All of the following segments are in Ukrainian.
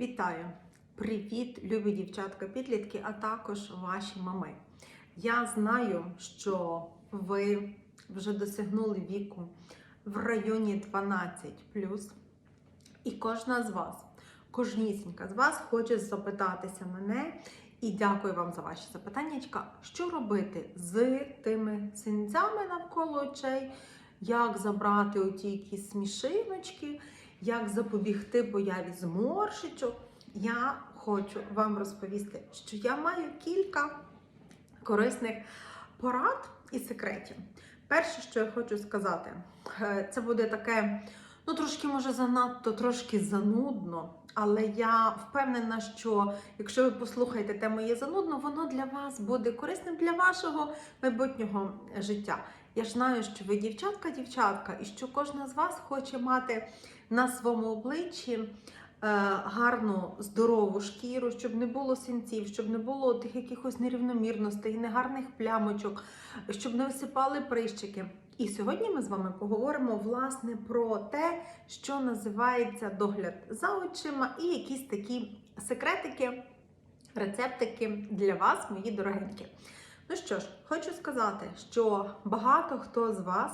Вітаю! Привіт, любі дівчатка-підлітки, а також ваші мами. Я знаю, що ви вже досягнули віку в районі 12 і кожна з вас, кожнісінька з вас хоче запитатися мене. І дякую вам за ваші запитання. Що робити з тими синцями навколо очей? Як забрати оті якісь смішиночки? Як запобігти появі зморшечок, я хочу вам розповісти, що я маю кілька корисних порад і секретів. Перше, що я хочу сказати, е, це буде таке, ну трошки може занадто, трошки занудно. Але я впевнена, що якщо ви послухаєте те моє занудно, воно для вас буде корисним для вашого майбутнього життя. Я ж знаю, що ви дівчатка-дівчатка, і що кожна з вас хоче мати на своєму обличчі е, гарну здорову шкіру, щоб не було синців, щоб не було тих якихось нерівномірностей, негарних плямочок, щоб не висипали прищики. І сьогодні ми з вами поговоримо власне про те, що називається догляд за очима, і якісь такі секретики, рецептики для вас, мої дорогенькі. Ну що ж, хочу сказати, що багато хто з вас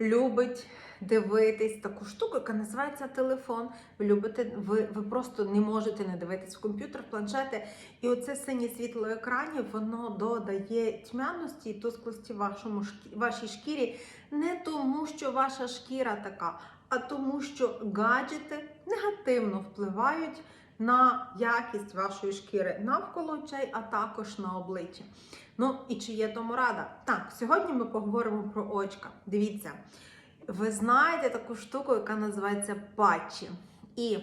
любить дивитись таку штуку, яка називається телефон. Ви любите, ви, ви просто не можете не дивитись в комп'ютер, планшети. І оце синє світло екранів, воно додає тьмяності і тусклості вашому вашій шкірі, не тому, що ваша шкіра така, а тому, що гаджети негативно впливають. На якість вашої шкіри навколо очей, а також на обличчі. Ну і чи є тому рада? Так, сьогодні ми поговоримо про очка. Дивіться, ви знаєте таку штуку, яка називається патчі. І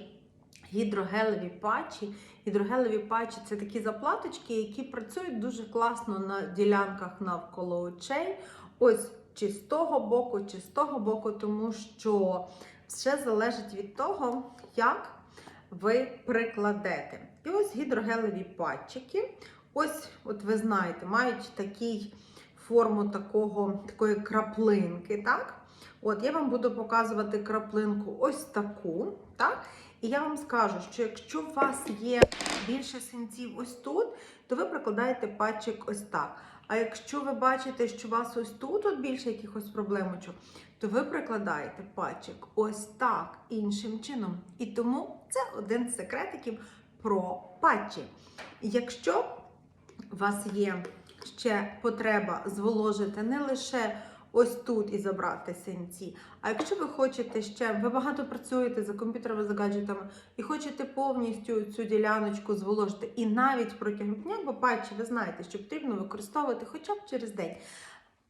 гідрогелеві патчі. Гідрогелеві патчі це такі заплаточки, які працюють дуже класно на ділянках навколо очей. Ось чи з того боку, чи з того боку, тому що все залежить від того, як ви прикладете. І ось гідрогелеві патчики. Ось, от ви знаєте, мають такий форму такого, такої краплинки. так? От, Я вам буду показувати краплинку ось таку. так? І я вам скажу, що якщо у вас є більше синців ось тут, то ви прикладаєте патчик ось так. А якщо ви бачите, що у вас ось тут от більше якихось проблемочок, то ви прикладаєте патчик ось так іншим чином. І тому це один з секретиків про патчі. Якщо у вас є ще потреба зволожити не лише ось тут і забрати синці. А якщо ви хочете ще, ви багато працюєте за комп'ютерами, за гаджетами і хочете повністю цю діляночку зволожити, і навіть протягом дня, бо патчі, ви знаєте, що потрібно використовувати хоча б через день.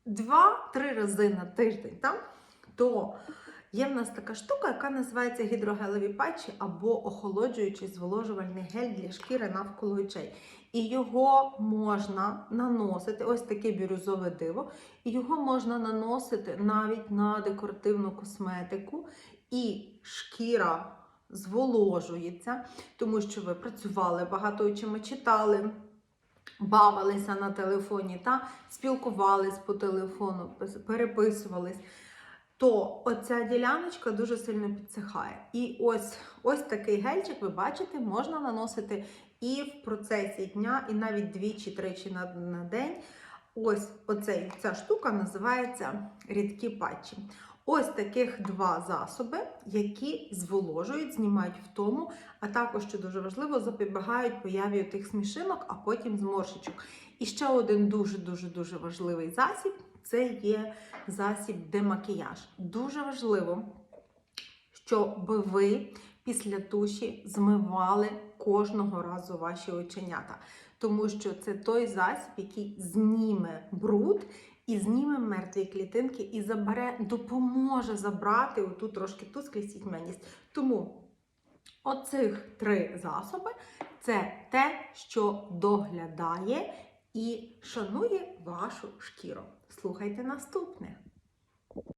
Два-три рази на тиждень, так? то є в нас така штука, яка називається гідрогелеві патчі або охолоджуючий зволожувальний гель для шкіри навколо очей. І його можна наносити, ось таке бірюзове диво, і його можна наносити навіть на декоративну косметику, і шкіра зволожується, тому що ви працювали багато очима читали. Бавилися на телефоні, та спілкувались по телефону, переписувались то оця діляночка дуже сильно підсихає. І ось ось такий гельчик, ви бачите, можна наносити і в процесі дня, і навіть двічі-тричі на, на день. Ось оцей, ця штука називається рідкі патчі. Ось таких два засоби, які зволожують, знімають втому, а також, що дуже важливо, запобігають появі тих смішинок, а потім зморшечок. І ще один дуже-дуже дуже важливий засіб це є засіб демакіяж. Дуже важливо, щоб ви після туші змивали кожного разу ваші оченята. Тому що це той засіб, який зніме бруд і зніме мертві клітинки, і забере, допоможе забрати оту трошки тусклість і тьмяність. Тому оцих три засоби це те, що доглядає і шанує вашу шкіру. Слухайте наступне.